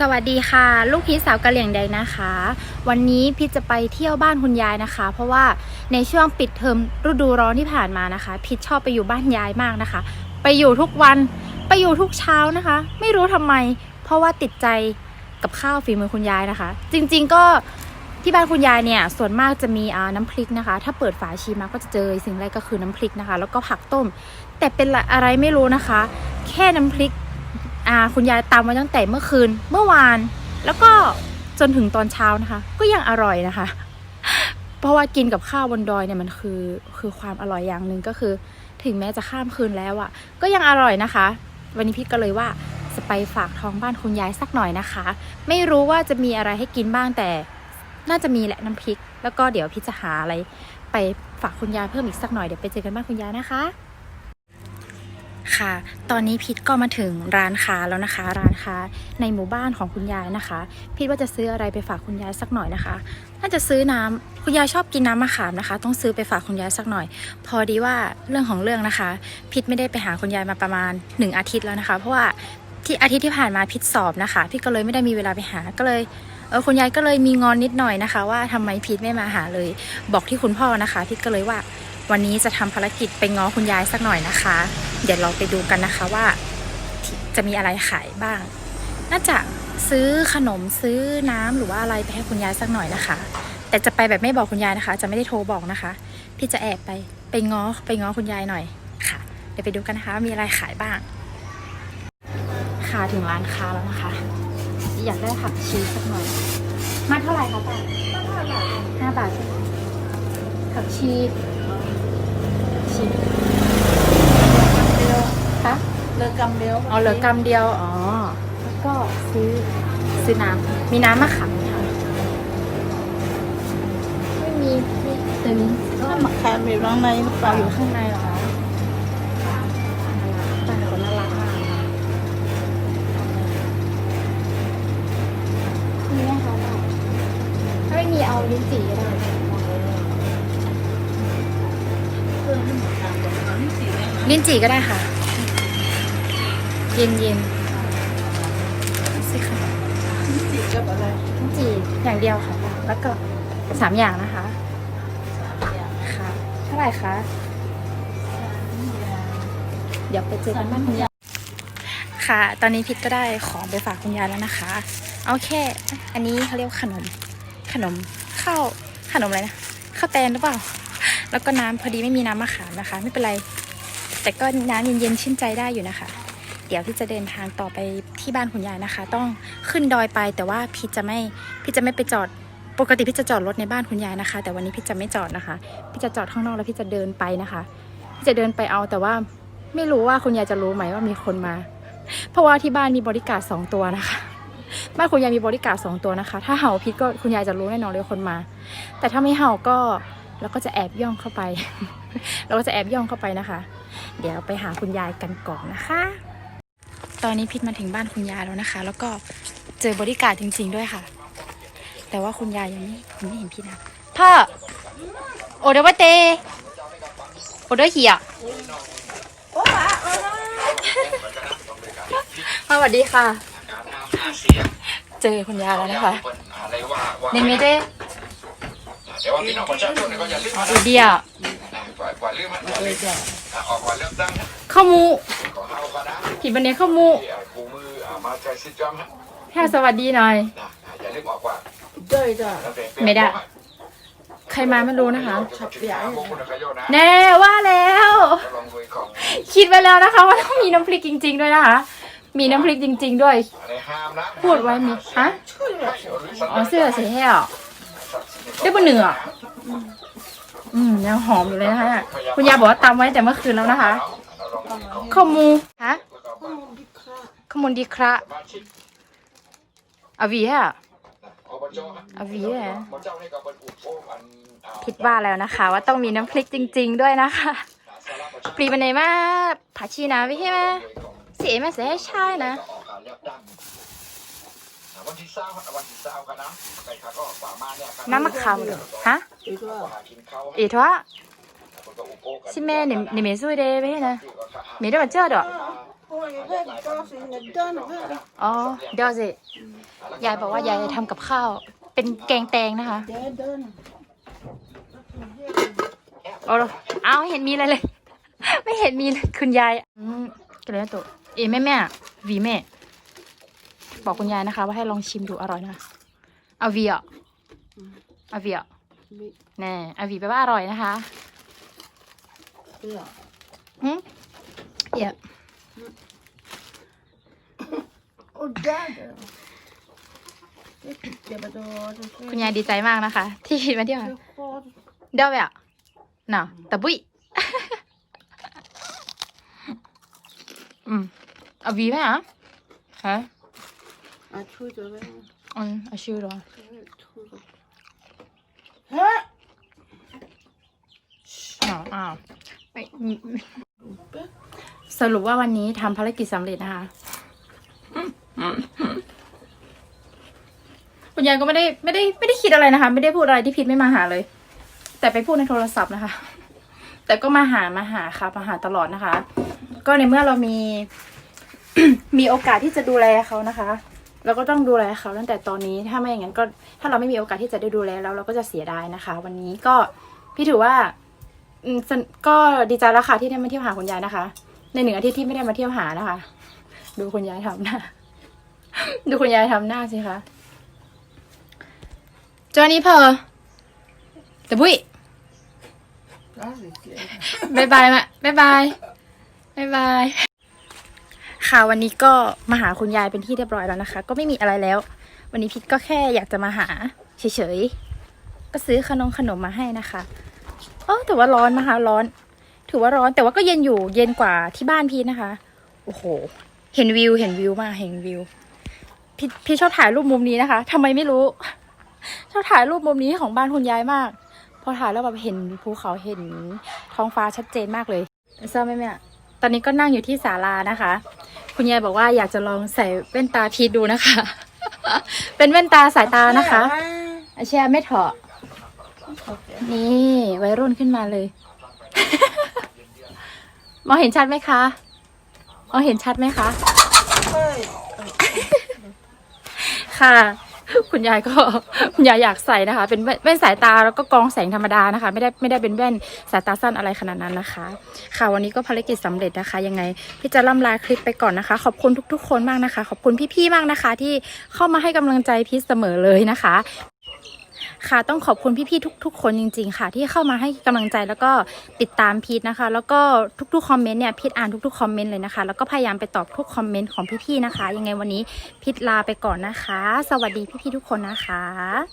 สวัสดีค่ะ ลูกพีสาวกะเหลี่ยงแดงนะคะ วันนี้พีชจะไปเที่ยวบ้านคุณยายนะคะ เพราะว่าในช่วงปิดเทอมฤดูร้อนที่ผ่านมานะคะ พีชชอบไปอยู่บ้านยายมากนะคะ ไปอยู่ทุกวันไปอยู่ทุกเช้านะคะ ไม่รู้ทำไม เพราะว่าติดใจกับข้าวฝีมือคุณยายนะคะ จริง ๆก็ที่บ้านคุณยายเนี่ยส่วนมากจะมีน้ำพริกนะคะ ถ้าเปิดฝาชีมาก็จะเจอสิ่งแรกก็คือน้ำพริกนะคะ แล้วก็ผักต้ม แต่เป็นอะไรไม่รู้นะคะ แค่น้ำพริก อ่าคุณยายตำไว้ตั้งแต่เมื่อคืนเมื่อวาน แล้วก็จนถึงตอนเช้านะคะ ก็ยังอร่อยนะคะ เพราะว่ากินกับข้าวบนดอยเนี่ยมันคือคือความอร่อยอย่างหนึ่งก็คือ ถึงแม้จะข้ามคืนแล้วอะ่ะ ก็ยังอร่อยนะคะ วันนี้พี่ก็เลยว่าจะไปฝากท้องบ้านคุณยายสักหน่อยนะคะ ไม่รู้ว่าจะมีอะไรให้กินบ้างแต่ น่าจะมีแหละน้ำพริก แล้วก็เดี๋ยวพี่จะหาอะไร ไปฝากคุณยายเพิ่มอีกสักหน่อยเดี๋ยวไปเจอกันบ้านคุณยายนะคะ ค่ะ ตอนนี้พิทก็มาถึงร้านค้าแล้วนะคะ ร้านค้าในหมู่บ้านของคุณยายนะคะ พิทว่าจะซื้ออะไรไปฝากคุณยายสักหน่อยนะคะ น่าจะซื้อน้ำคุณยายชอบกินน้ำมะขามนะคะ ต้องซื้อไปฝากคุณยายสักหน่อย พอดีว่าเรื่องของเรื่องนะคะ พิทไม่ได้ไปหาคุณยายมาประมาณ 1 อาทิตย์แล้วนะคะ เพราะว่าที่อาทิตย์ที่ผ่านมาพิทสอบนะคะพิทก็เลยไม่ได้มีเวลาไปหาก็เลยเออคุณยายก็เลยมีงอนนิดหน่อยนะคะ ว่าทำไมพิทไม่มาหาเลย บอกที่คุณพ่อนะคะพิทก็เลยว่า วันนี้จะทำภารกิจไปง้อคุณยายสักหน่อยนะคะ เดี๋ยวเราไปดูกันนะคะว่า จะมีอะไรขายบ้าง น่าจะซื้อขนมซื้อน้ำหรือว่าอะไรไปให้คุณยายสักหน่อยนะคะ แต่จะไปแบบไม่บอกคุณยายนะคะ จะไม่ได้โทรบอกนะคะ พี่จะแอบไปไปง้อไปง้อคุณยายหน่อยค่ะ เดี๋ยวไปดูกันนะคะมีอะไรขายบ้าง ค่ะถึงร้านค้าแล้วนะคะ อยากได้ผักชีสักหน่อย มาเท่าไหร่คะป้าห้าบาทใช่ไหมผักชี ชีคะเลิกกำเดียวอ๋อเหลือกำเดียว อ๋อ แล้วก็ซื้อซื้อน้ำมีน้ำมะขามไหมคะไม่มีมีแต่มีก็มาแคนอยู่ข้างในหรือเปปลาล่าอยู่ข้างในเหรอคะปลาคนน่ารักมากนะมีไหมคะป้าถ้าไม่มีเอาลิ้นจี่ก็ได้ เพื่อนที่หมดทางบอกว่านี่สีแดง ลิ้นจี่ก็ได้ค่ะ เย็นเย็นสิค่ะนี่สีกับอะไรลิ้นจี่อย่างเดียวค่ะ แล้วก็สามอย่างนะคะสามอย่างค่ะเท่าไหร่คะเดี๋ยวไปเจอกันบ้านคุณยายค่ะ ตอนนี้พิทก็ได้ของไปฝากคุณยายแล้วนะคะ เอาแค่ อันนี้เขาเรียกขนม ขนมข้าวขนมอะไรนะข้าวแตนหรือเปล่า แล้วก็น้ำพอดีไม่มีน้ำมะขามนะคะ ไม่เป็นไร แต่ก็น้ำเย็นๆชื่นใจได้อยู่นะคะ เดี๋ยวพี่จะเดินทางต่อไปที่บ้านคุณยายนะคะ ต้องขึ้นดอยไปแต่ว่าพี่จะไม่พี่จะไม่ไปจอดปกติพี่จะจอดรถในบ้านคุณยายนะคะ แต่วันนี้พี่จะไม่จอดนะคะ พี่จะจอดข้างนอกแล้วพี่จะเดินไปนะคะพี่จะเดินไปเอาแต่ว่าไม่รู้ว่าคุณยายจะรู้ไหมว่ามีคนมา เพราะว่าที่บ้านมีบริการสองตัวนะคะบ้านคุณยายมีบริการสองตัวนะคะ ถ้าเห่าพิษก็คุณยายจะรู้แน่นอนเลยคนมา แต่ถ้าไม่เห่าก็ เราก็จะแอบย่องเข้าไป เราก็จะแอบย่องเข้าไปนะคะ เดี๋ยวไปหาคุณยายกันก่อนนะคะ ตอนนี้พิษมาถึงบ้านคุณยายแล้วนะคะ แล้วก็เจอบริการดจริง ๆด้วยค่ะ แต่ว่าคุณยายยังไม่ยังไม่เห็นพี่นะพ่อโอเดวะเตโอเดเหียโอ้ละเออสวัสดีค่ะหาเสียงเจอคุณยายแล้วนะคะอะไรว่าว่าเนเมเด แต่ว่าพี่น้องประชาชนก็อย่าลืมอีเดียกว่ากว่าเรื่องมันเลยจ้ะออกว่าเรื่องตั้งข้าวหมูของเฮาก็นะผิดบันเนี้ยข้าวหมูกูมือมาใจสิจอมแค่สวัสดีหน่อยอย่าลืมออกว่าเจ้ยจ้ะใครมาไม่รู้นะคะ ขับใหญ่พวกคุณขยนะแน่ว่าแล้วลองคุยของคิดไว้แล้วนะคะ ว่าต้องมีน้ำพริกจริง ๆ ด้วยนะคะ มีน้ำพริกจริง ๆ ด้วยในห้ามนะพูดไว้มีฮะช่วยแบบอ๋อเสื้อสีแห้ว ได้บนเหนืออืมยังหอมอยู่เลยนะคะเนี่ยคุณยายบอกว่าตำไว้แต่เมื่อคืนแล้วนะคะ ข้าวหมูฮะข้อมูลที่ค่าข้าวหมูดีครับอาวีฮะอบจอาวีฮะเจ้าให้กับบรรอุโอ้มันผิดว่าแล้วนะคะ ว่าต้องมีน้ำพริกจริง ๆ ด้วยนะคะปรีบันเนมาผัดชีนะพี่ใช่ไหมเสียมาเสียให้ใช่นะ วันที่เศร้าวันที่เศร้ากันนะใครก็ป่ามาเนี่ยน้ำมะขามเหรอฮะอีกว่ากินข้าวอีทว่าชิแม่เนี่ยเนี่ยเมซุยเดไปให้นะเมได้มาเจอดอกพ Oj, rädd gasen är done. อ๋อเดี๋ยวสิยายบอกว่ายายทำกับข้าว เป็นแกงแตงนะคะ Det är done. เอาละเอาเห็นมีอะไรเลย ไม่เห็นมีเลยคุณยายอืมกระเรียนตัวเอ้แม่แม่วีแม่ บอกคุณยายนะคะ ว่าให้ลองชิมดูอร่อยนะเอาวีอะเอาวีอะ Vi- แน่เอาวีแปลว่าอร่อยนะคะ Ja. อืมเดี๋ยว Och där då. Det tyckte jag var då. Det คุณยายดีใจมากนะคะ ที่มาเที่ยว är หา kvar. เดี๋ยวแบบน่ะตะบุยอืมเอาวีไหมอะฮะ Jag tror det var อืมเอาชื่อเหรอ Jag tror det. Hä? อ้าวอ้าวไม่สรุปว่าวันนี้ทำภารกิจสำเร็จนะคะ คุณยายก็ไม่ได้ไม่ได้ไม่ได้คิดอะไรนะคะ ไม่ได้พูดอะไรที่ผิดไม่มาหาเลย แต่ไปพูดในโทรศัพท์นะคะ แต่ก็มาหามาหาค่ะมาหาตลอดนะคะ ก็ในเมื่อเรามี มีโอกาสที่จะดูแลเขานะคะ เราก็ต้องดูแลเขาตั้งแต่ตอนนี้ถ้าไม่อย่างนั้นก็ถ้าเราไม่มีโอกาสที่จะได้ดูแลแล้วเราก็จะเสียดายนะคะ วันนี้ก็พี่ถือว่าอืมสนก็ดีใจแล้วค่ะที่ได้มาเที่ยวหาคุณยายนะคะ ในหนึ่งอาทิตย์ที่ไม่ได้มาเที่ยวหานะคะ ดูคุณยายทำหน้า ดูคุณยายทำหน้าสิคะจอนี้เพอแต่บุ้ยบายบายมาบายบายบายบาย ค่ะ วันนี้ก็มาหาคุณยายเป็นที่เรียบร้อยแล้วนะคะ ก็ไม่มีอะไรแล้ว วันนี้พิทก็แค่อยากจะมาหาเฉยๆก็ซื้อขนมขนมมาให้นะคะเออแต่ว่าร้อนนะคะร้อน ถือว่าร้อนแต่ว่าก็เย็นอยู่เย็นกว่าที่บ้านพีทนะคะโอ้โห เห็นวิวเห็นวิวมาเห็นวิวพี่พี่ชอบถ่ายรูปมุมนี้นะคะทำไมไม่รู้ ชอบถ่ายรูปมุมนี้ของบ้านคุณยายมาก พอถ่ายแล้วแบบเห็นภูเขาเห็นท้องฟ้าชัดเจนมากเลยทราไหมแม่ตอนนี้ก็นั่งอยู่ที่ศาลานะคะ คุณยายบอกว่าอยากจะลองใส่แว่นตาพีทดูนะคะ เป็นแว่นตาสายตานะคะอาเชียไม่เถาะนี่วัยรุ่นขึ้นมาเลย มองเห็นชัดไหมคะมองเห็นชัดไหมคะ Oj. ค่ะ คุณยายก็คุณยายอยากใส่นะคะ เป็นแว่นสายตาแล้วก็กองแสงธรรมดานะคะ ไม่ได้ไม่ได้เป็นแว่นสายตาสั้นอะไรขนาดนั้นนะคะ ค่ะวันนี้ก็ภารกิจสำเร็จนะคะ ยังไงพี่จะล่ำลาคลิปไปก่อนนะคะ ขอบคุณทุก ๆ คนมากนะคะ ขอบคุณพี่ๆมากนะคะ ที่เข้ามาให้กำลังใจพี่เสมอเลยนะคะ ค่ะ ต้องขอบคุณพี่ๆทุก ๆ คนจริง ๆ ค่ะ ที่เข้ามาให้กำลังใจแล้วก็ติดตามพีทนะคะ แล้วก็ทุกๆคอมเมนต์เนี่ยพีทอ่านทุกๆคอมเมนต์เลยนะคะแล้วก็พยายามไปตอบทุกคอมเมนต์ของพี่ๆนะคะ ยังไงวันนี้พีทลาไปก่อนนะคะ สวัสดีพี่ๆทุกคนนะคะ